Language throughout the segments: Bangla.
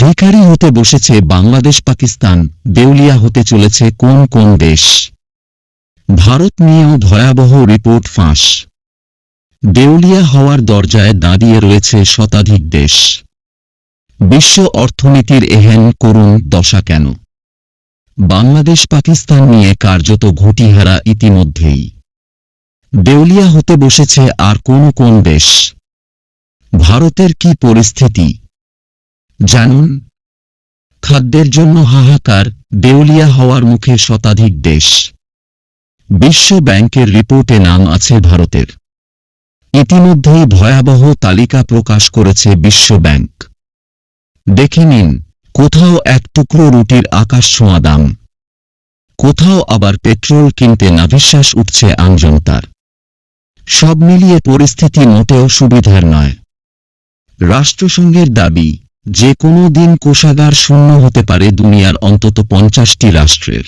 ভিখারি হতে বসেছে বাংলাদেশ পাকিস্তান, দেউলিয়া হতে চলেছে কোন কোন দেশ? ভারত নিয়েও ভয়াবহ রিপোর্ট ফাঁস। দেউলিয়া হওয়ার দরজায় দাঁড়িয়ে রয়েছে শতাধিক দেশ। বিশ্ব অর্থনীতির এহেন করুণ দশা কেন? বাংলাদেশ পাকিস্তান নিয়ে কার্যত ঘটিহারা ইতিমধ্যেই। দেউলিয়া হতে বসেছে আর কোন কোন দেশ? ভারতের কি পরিস্থিতি? জানুন খাদ্যের জন্য হাহাকার দেউলিয়া হওয়ার মুখে শতাধিক দেশ। বিশ্ব ব্যাংকের রিপোর্টে নাম আছে ভারতের। ইতিমধ্যেই ভয়াবহ তালিকা প্রকাশ করেছে বিশ্ব ব্যাংক। দেখে নিন, কোথাও এক টুকরো রুটির আকাশ ছোঁয়া দাম। কোথাও আবার পেট্রোল কিনতে নাভিশ্বাস উঠছে আমজনতার। সব মিলিয়ে পরিস্থিতি মোটেও সুবিধার নয়। রাষ্ট্রসংঘের দাবি যে কোনো দিন কোষাগার শূন্য হতে পারে দুনিয়ার অন্তত পঞ্চাশটি রাষ্ট্রের।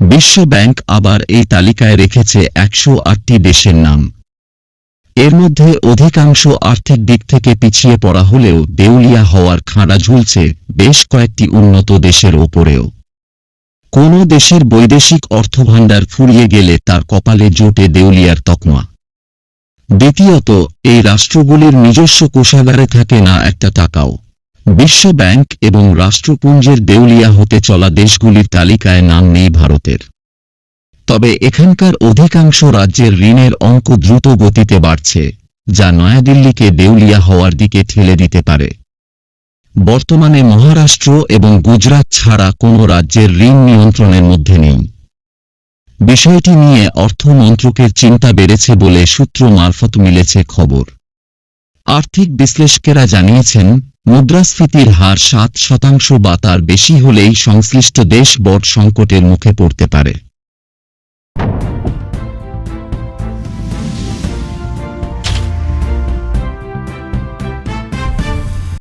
বিশ্ব ব্যাংক আবার এই তালিকায় রেখেছে একশো আটটি দেশের নাম। এর মধ্যে অধিকাংশ আর্থিক দিক থেকে পিছিয়ে পড়া হলেও দেউলিয়া হওয়ার খাঁড়া ঝুলছে বেশ কয়েকটি উন্নত দেশের ওপরেও। কোন দেশের বৈদেশিক অর্থভাণ্ডার ফুরিয়ে গেলে তার কপালে জোটে দেউলিয়ার তকমা। দ্বিতীয়ত, এই রাষ্ট্রগুলির নিজস্ব কোষাগারে থাকে না একটা টাকাও। বিশ্ব ব্যাংক এবং রাষ্ট্রপুঞ্জের দেউলিয়া হতে চলা দেশগুলির তালিকায় নাম নেই ভারতের। তবে এখানকার অধিকাংশ রাজ্যের ঋণের অঙ্ক দ্রুত গতিতে বাড়ছে, যা নয়াদিল্লিকে দেউলিয়া হওয়ার দিকে ঠেলে দিতে পারে। বর্তমানে মহারাষ্ট্র এবং গুজরাট ছাড়া কোনো রাজ্যের ঋণ নিয়ন্ত্রণের মধ্যে নেই। বিষয়টি নিয়ে অর্থ মন্ত্রকের চিন্তা বেড়েছে বলে সূত্র মারফত মিলেছে খবর। আর্থিক বিশ্লেষকেরা জানিয়েছেন মুদ্রাস্ফীতির হার সাত শতাংশ বা তার বেশি হলেই সংশ্লিষ্ট দেশ বড় সংকটের মুখে পড়তে পারে।